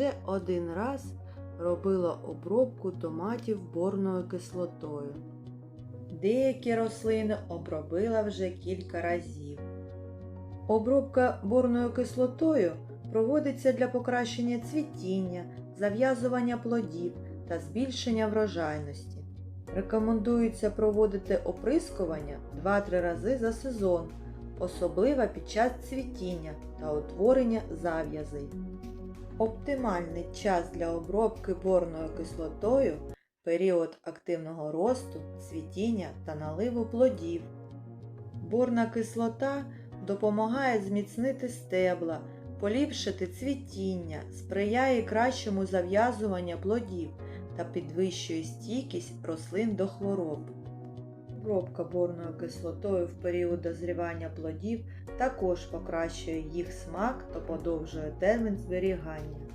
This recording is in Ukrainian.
вже один раз робила обробку томатів борною кислотою. Деякі рослини обробила вже кілька разів. Обробка борною кислотою проводиться для покращення цвітіння, зав'язування плодів та збільшення врожайності. Рекомендується проводити оприскування 2-3 рази за сезон, особливо під час цвітіння та утворення зав'язей. Оптимальний час для обробки борною кислотою період активного росту, цвітіння та наливу плодів. Борна кислота допомагає зміцнити стебла, поліпшити цвітіння, сприяє кращому зав'язуванню плодів та підвищує стійкість рослин до хвороб. Обробка борною кислотою в період дозрівання плодів також покращує їх смак та подовжує термін зберігання.